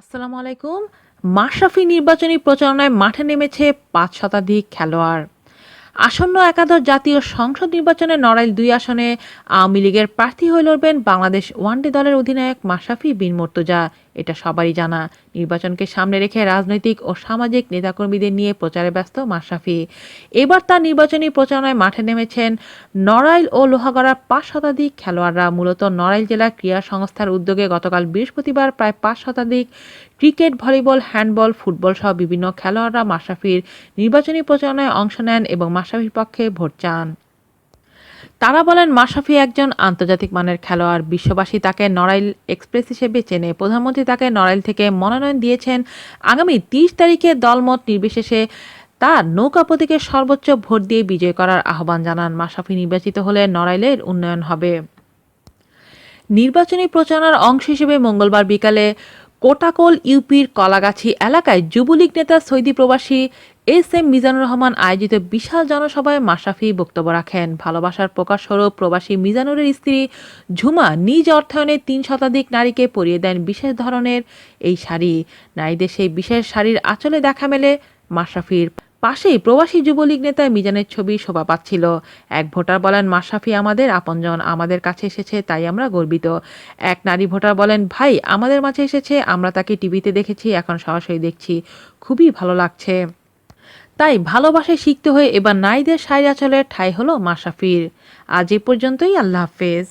আসসালামু আলাইকুম। মাশরাফি নির্বাচনী প্রচারণায় মাঠে নেমেছে পাঁচ শতাধিক খেলোয়াড়। আসন্ন একাদশ জাতীয় সংসদ নির্বাচনে নড়াইল দুই আসনে আওয়ামী লীগের প্রার্থী হয়ে লড়বেন বাংলাদেশ ওয়ানডে দলের অধিনায়ক মাশরাফি বিন মর্তুজা। এটা সবারই জানা। নির্বাচনকে সামনে রেখে রাজনৈতিক ও সামাজিক নেতাকর্মীদের নিয়ে প্রচারে ব্যস্ত মাশরাফি। এবার তার নির্বাচনী প্রচারণায় মাঠে নেমেছেন নড়াইল ও লোহাগড়ার পাঁচ শতাধিক খেলোয়াড়রা। মূলত নড়াইল জেলা ক্রীড়া সংস্থার উদ্যোগে গতকাল বৃহস্পতিবার প্রায় পাঁচ শতাধিক ক্রিকেট, ভলিবল, হ্যান্ডবল, ফুটবল সহ বিভিন্ন খেলোয়াড়রা মাশরাফির নির্বাচনী প্রচারণায় অংশ নেন এবং মাশরাফির পক্ষে ভোট চান। তারা বলেন, মাশরাফি একজন আন্তর্জাতিক মানের খেলোয়াড়। বিশ্ববাসী তাকে নড়াইল এক্সপ্রেস হিসেবে চেনে। প্রধানমন্ত্রী তাকে নড়াইল থেকে মনোনয়ন দিয়েছেন। আগামী তিরিশ তারিখে দলমত নির্বিশেষে তার নৌকা প্রতীকে সর্বোচ্চ ভোট দিয়ে বিজয় করার আহ্বান জানান। মাশরাফি নির্বাচিত হলে নড়াইলের উন্নয়ন হবে। নির্বাচনী প্রচারণার অংশ হিসেবে মঙ্গলবার বিকালে কোটাকোল ইউপির কলাগাছি এলাকায় যুবলীগ নেতা সৈদি প্রবাসী এস এম মিজানুর রহমান আয়োজিত বিশাল জনসভায় মাশরাফি বক্তব্য রাখেন। ভালোবাসার প্রকাশ প্রকাশস্বরূপ প্রবাসী মিজানুরের স্ত্রী ঝুমা নিজ অর্থায়নে তিন শতাধিক নারীকে পরিয়ে দেন বিশেষ ধরনের এই শাড়ি। নারীদের সেই বিশেষ শাড়ির আঁচলে দেখা মেলে মাশরাফির। পাশেই প্রবাসী যুবলীগ নেতা মিজানের ছবি শোভা পাচ্ছিল। এক ভোটার বলেন মাশরাফি আমাদের, আপনজন আমাদের কাছে এসেছে, তাই আমরা গর্বিত। এক নারী ভোটার বলেন, ভাই, আমাদের মাঝে এসেছে, আমরা তাকে টিভিতে দেখেছি, এখন সরাসরি দেখছি। খুবই ভালো লাগছে। তাই ভালোবাসায় শিখতে হয়ে এবার নারীদের শাড়ি আঁচলের ঠাই হলো মাশরাফির আজ এ পর্যন্তই, আল্লাহ হাফেজ।